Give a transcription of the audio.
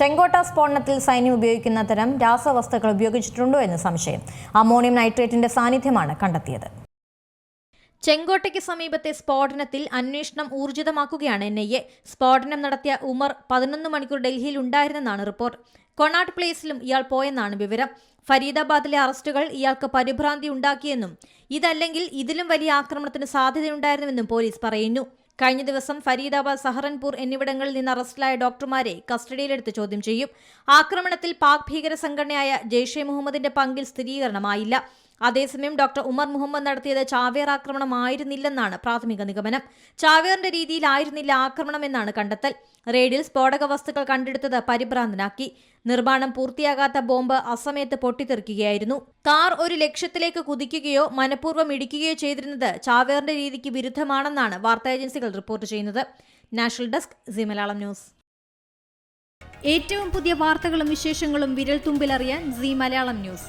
ചെങ്കോട്ട സ്ഫോടനത്തിൽ സൈന്യം ഉപയോഗിക്കുന്ന തരം രാസവസ്തുക്കൾ ഉപയോഗിച്ചിട്ടുണ്ടോ എന്ന് സംശയം. അമോണിയം നൈട്രേറ്റിന്റെ സാന്നിധ്യമാണ് കണ്ടെത്തിയത്. ചെങ്കോട്ടയ്ക്ക് സമീപത്തെ സ്ഫോടനത്തിൽ അന്വേഷണം ഊർജിതമാക്കുകയാണ് എൻ ഐ എ. സ്ഫോടനം നടത്തിയ ഉമർ പതിനൊന്ന് മണിക്കൂർ ഡൽഹിയിൽ ഉണ്ടായിരുന്നെന്നാണ് റിപ്പോർട്ട്. കൊണാട്ട് പ്ലേസിലും ഇയാൾ പോയെന്നാണ് വിവരം. ഫരീദാബാദിലെ അറസ്റ്റുകൾ ഇയാൾക്ക് പരിഭ്രാന്തി ഉണ്ടാക്കിയെന്നും ഇതല്ലെങ്കിൽ ഇതിലും വലിയ ആക്രമണത്തിന് സാധ്യതയുണ്ടായിരുന്നുവെന്നും പോലീസ് പറയുന്നു. കഴിഞ്ഞ ദിവസം ഫരീദാബാദ് സഹറൻപൂർ എന്നിവിടങ്ങളിൽ നിന്ന് അറസ്റ്റിലായ ഡോക്ടർമാരെ കസ്റ്റഡിയിലെടുത്ത് ചോദ്യം ചെയ്യും. ആക്രമണത്തിൽ പാക് ഭീകര സംഘടനയായ ജെയ്ഷെ മുഹമ്മദിന്റെ പങ്കിൽ സ്ഥിരീകരണമായില്ല. അതേസമയം ഡോക്ടർ ഉമർ മുഹമ്മദ് നടത്തിയത് ചാവേർ ആക്രമണമായിരുന്നില്ലെന്നാണ് പ്രാഥമിക നിഗമനം. ചാവേറിന്റെ രീതിയിലായിരുന്നില്ല ആക്രമണമെന്നാണ് കണ്ടെത്തൽ. റെയ്ഡിൽ സ്ഫോടക വസ്തുക്കൾ കണ്ടെടുത്തത് പരിഭ്രാന്തനാക്കി. നിർമ്മാണം പൂർത്തിയാകാത്ത ബോംബ് അസമയത്ത് പൊട്ടിത്തെറിക്കുകയായിരുന്നു. കാർ ഒരു ലക്ഷ്യത്തിലേക്ക് കുതിക്കുകയോ മനഃപൂർവം ഇടിക്കുകയോ ചെയ്തിരുന്നത് ചാവേറിന്റെ രീതിക്ക് വിരുദ്ധമാണെന്നാണ് വാർത്താ ഏജൻസികൾ റിപ്പോർട്ട് ചെയ്യുന്നത്. National desk Zee Malayalam news. ഏറ്റവും പുതിയ വാർത്തകളും വിശേഷങ്ങളും വിരൽ തുമ്പിലറിയാൻ സി മലയാളം ന്യൂസ്.